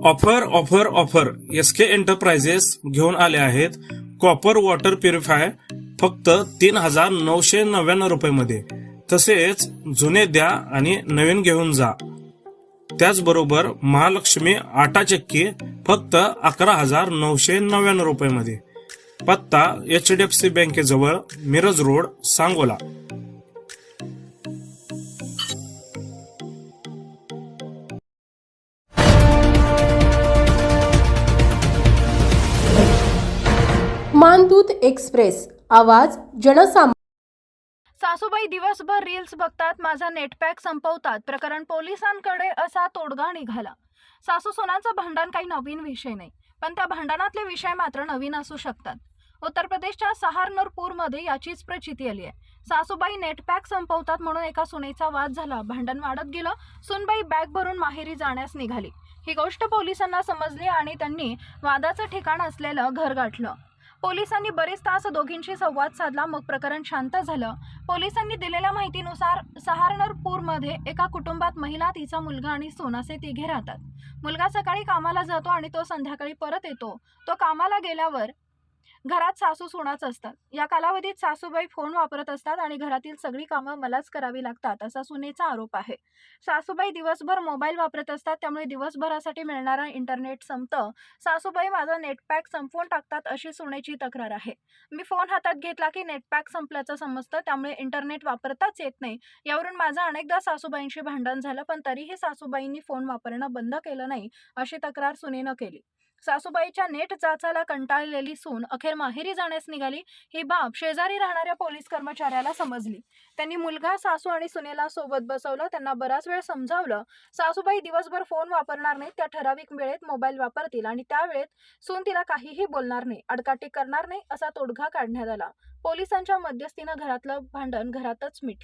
Offer offer offer S K enterprises घेऊन आले आहेत. कॉपर वॉटर प्युरिफाय फक्त तीन हजार नऊशे नव्याण्णव रुपयेमध्ये. तसेच जुने द्या आणि नवीन घेऊन जा. त्याचबरोबर महालक्ष्मी आटा चक्की फक्त अकरा हजार नऊशे नव्याण्णव रुपयेमध्ये. पत्ता एच डी एफ सी बँकेजवळ मिरज रोड सांगोला. मानदूत एक्सप्रेस आवाज जनसाम सासूबाई दिवसभर रील्स बघतात माझा नेटपॅक संपवतात. प्रकरण पोलिसांकडे असा तोडगा निघाला. सासू सोनांचं भांडण काही नवीन विषय नाही पण त्या भांडणातले विषय मात्र नवीन असू शकतात. उत्तर प्रदेशच्या सहारनूरपूरमध्ये याचीच प्रचिती आली आहे. सासूबाई नेटपॅक संपवतात म्हणून एका सुनेचा वाद झाला. भांडण वाढत गेलं सुनबाई बॅग भरून माहेरी जाण्यास निघाली. ही गोष्ट पोलिसांना समजली आणि त्यांनी वादाचं ठिकाण असलेलं घर गाठलं. पोलिसांनी बरेच तास दोघींशी संवाद साधला मग प्रकरण शांत झालं. पोलिसांनी दिलेल्या माहितीनुसार सहारनपूरमध्ये एका कुटुंबात महिला तिचा मुलगा आणि सून असे तिघे राहतात. मुलगा सकाळी कामाला जातो आणि तो संध्याकाळी परत येतो. तो कामाला गेल्यावर घरात सासू सुनाच असतात. या कालावधीत सासूबाई फोन वापरत असतात आणि घरातील सगळी कामं मलाच करावी लागतात असा सुनेचा आरोप आहे. सासूबाई दिवसभर मोबाईल वापरत असतात त्यामुळे दिवसभरासाठी मिळणारा इंटरनेट संपतं. सासूबाई माझा नेटपॅक संपवून टाकतात अशी सुनेची तक्रार आहे. मी फोन हातात घेतला की नेटपॅक संपल्याचं समजतं त्यामुळे इंटरनेट वापरताच येत नाही. यावरून माझं अनेकदा सासूबाईंशी भांडण झालं पण तरीही सासूबाईंनी फोन वापरणं बंद केलं नाही अशी तक्रार सुनेनं केली. सासूबाईच्या नेट चाचाला कंटाळलेली सून अखेर माहेरी जाण्यास निघाली. ही बाब शेजारी राहणाऱ्या पोलीस कर्मचाऱ्याला समजली. त्यांनी मुलगा सासू आणि सुनेला सोबत बसवलं. त्यांना बराच वेळ समजावलं. सासूबाई दिवसभर फोन वापरणार नाही त्या ठराविक वेळेत मोबाईल वापरतील आणि त्या वेळेत सून तिला काहीही बोलणार नाही. अडकाटी करणार नाही असा तोडगा काढण्यात आला. पोलिसांच्या मध्यस्थीनं घरातलं भांडण घरातच मिटलं.